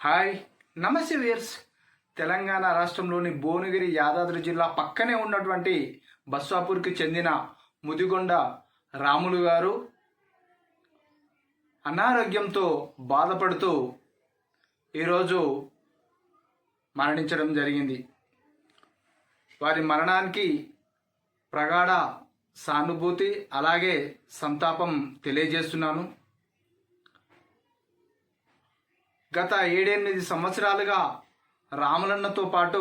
Hi. నమస్తే వీర్స్. తెలంగాణ రాష్ట్రంలోని భువనగిరి యాదాద్రి జిల్లా పక్కనే ఉన్నటువంటి బస్వాపూర్కి చెందిన ముదిగొండ రాములు గారు అనారోగ్యంతో బాధపడుతూ ఈరోజు మరణించడం జరిగింది. వారి మరణానికి ప్రగాఢ సానుభూతి అలాగే సంతాపం తెలియజేస్తున్నాను. గత ఏడెనిమిది సంవత్సరాలుగా రాములన్నతో పాటు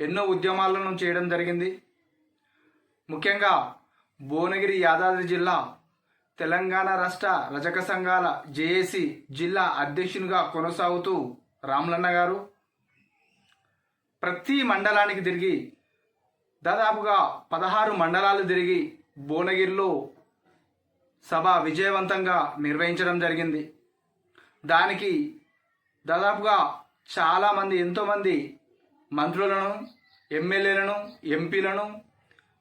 ఎన్నో ఉద్యమాలను చేయడం జరిగింది. ముఖ్యంగా భువనగిరి యాదాద్రి జిల్లా తెలంగాణ రాష్ట్ర రజక సంఘాల జేఏసీ జిల్లా అధ్యక్షునిగా కొనసాగుతూ రాములన్న గారు ప్రతి మండలానికి తిరిగి దాదాపుగా పదహారు మండలాలు తిరిగి భువనగిరిలో సభ విజయవంతంగా నిర్వహించడం జరిగింది. దానికి దాదాపుగా చాలామంది ఎంతోమంది మంత్రులను ఎమ్మెల్యేలను ఎంపీలను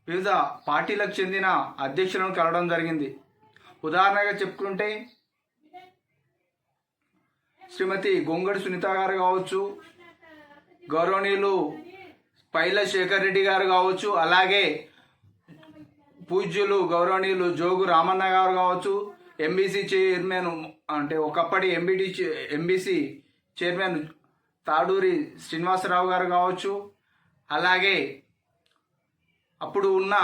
వివిధ పార్టీలకు చెందిన అధ్యక్షులను కలవడం జరిగింది. ఉదాహరణగా చెప్పుకుంటే శ్రీమతి గొంగడి సునీత గారు కావచ్చు గౌరవనీయులు పైల శేఖర్ రెడ్డి గారు కావచ్చు అలాగే పూజ్యులు గౌరవనీయులు జోగు రామన్న గారు కావచ్చు ఎంబీసీ చైర్మన్ అంటే ఒకప్పటి MBT MBC chairman Taduri Srinivasarao గారు కావచ్చు అలాగే అప్పుడు ఉన్న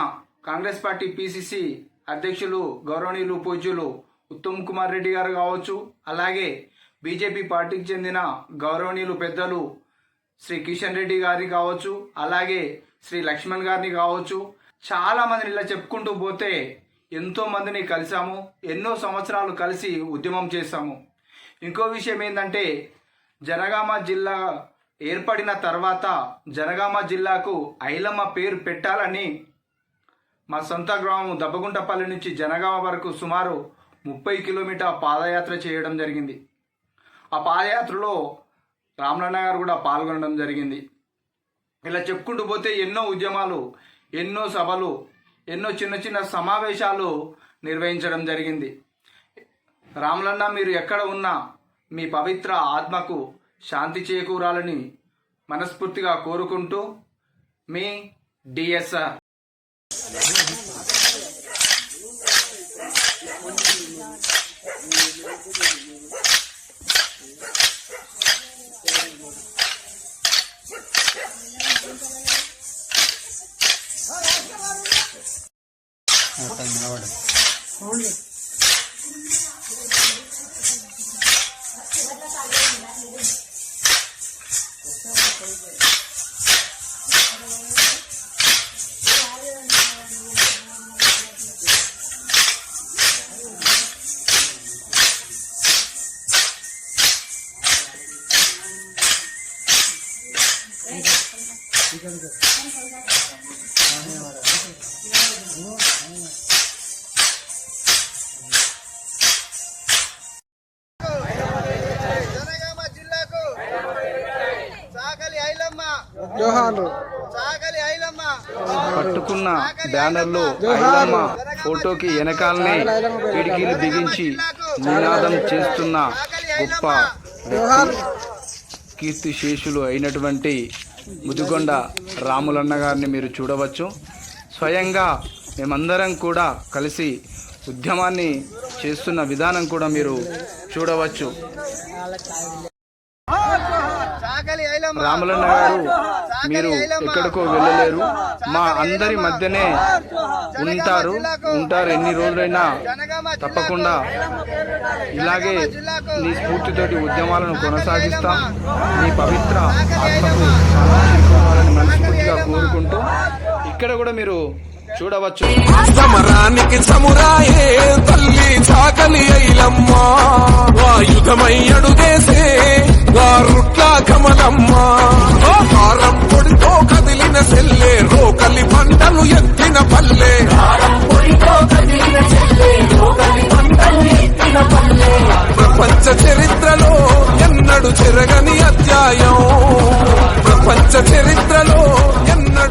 కాంగ్రెస్ పార్టీ పిసిసి అధ్యక్షులు గౌరవనీయులు పూజ్యులు ఉత్తమ్ కుమార్ రెడ్డి గారు కావచ్చు అలాగే బీజేపీ పార్టీకి చెందిన గౌరవనీయులు పెద్దలు శ్రీ కిషన్ రెడ్డి గారిని కావచ్చు అలాగే శ్రీ లక్ష్మణ్ గారిని కావచ్చు. చాలా మందిని ఇలా చెప్పుకుంటూ పోతే ఎంతో మందిని కలిసాము ఎన్నో సంవత్సరాలు కలిసి ఉద్యమం చేశాము. ఇంకో విషయం ఏంటంటే జనగామ జిల్లా ఏర్పడిన తర్వాత జనగామ జిల్లాకు ఐలమ్మ పేరు పెట్టాలని మా సొంత గ్రామం దబ్బగుంటపల్లి నుంచి జనగామ వరకు సుమారు ముప్పై కిలోమీటర్ పాదయాత్ర చేయడం జరిగింది. ఆ పాదయాత్రలో రామలన్న గారు కూడా పాల్గొనడం జరిగింది. ఇలా చెప్పుకుంటూ పోతే ఎన్నో ఉద్యమాలు ఎన్నో సభలు ఎన్నో చిన్న చిన్న సమావేశాలు నిర్వహించడం జరిగింది. రామలన్న మీరు ఎక్కడ ఉన్నా మీ పవిత్ర ఆత్మకు శాంతి చేకూరాలని మనస్ఫూర్తిగా కోరుకుంటూ మీ డిఎస్ఆర్. జనగామ పట్టుకున్న బ్యానర్లో ఐలమ్మ ఫోటోకి వెనకాలనే కిటికీలు బిగించి నినాదం చేస్తున్న గొప్ప కీర్తి శేషులు అయినటువంటి ముదిగొండ రాములన్న గారిని మీరు చూడవచ్చు. స్వయంగా మేమందరం కూడా కలిసి ఉద్యమాన్ని చేస్తున్న విధానం కూడా మీరు చూడవచ్చు. రాములన్న గారు మీరు ఎక్కడికో వెళ్ళలేరు. మా అందరి మధ్యనే ఉంటారు. ఉంటారు. ఎన్ని రోజులైనా తప్పకుండా ఇలాగే నీ స్ఫూర్తితోటి ఉద్యమాలను కొనసాగిస్తాం. నీ పవిత్ర ఆత్మకు మనస్ఫూర్తిగా కోరుకుంటూ ఇక్కడ కూడా మీరు చూడవచ్చు. సమరానికి సమురాయే తల్లి చాకలి ఐలమ్మ. వాయుధమై అడుగేసే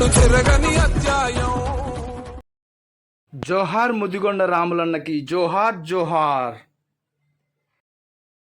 ఎన్నడు చెరగని అధ్యాయం. జోహార్ ముదిగొండ రాములన్నకి జోహార్ జోహార్.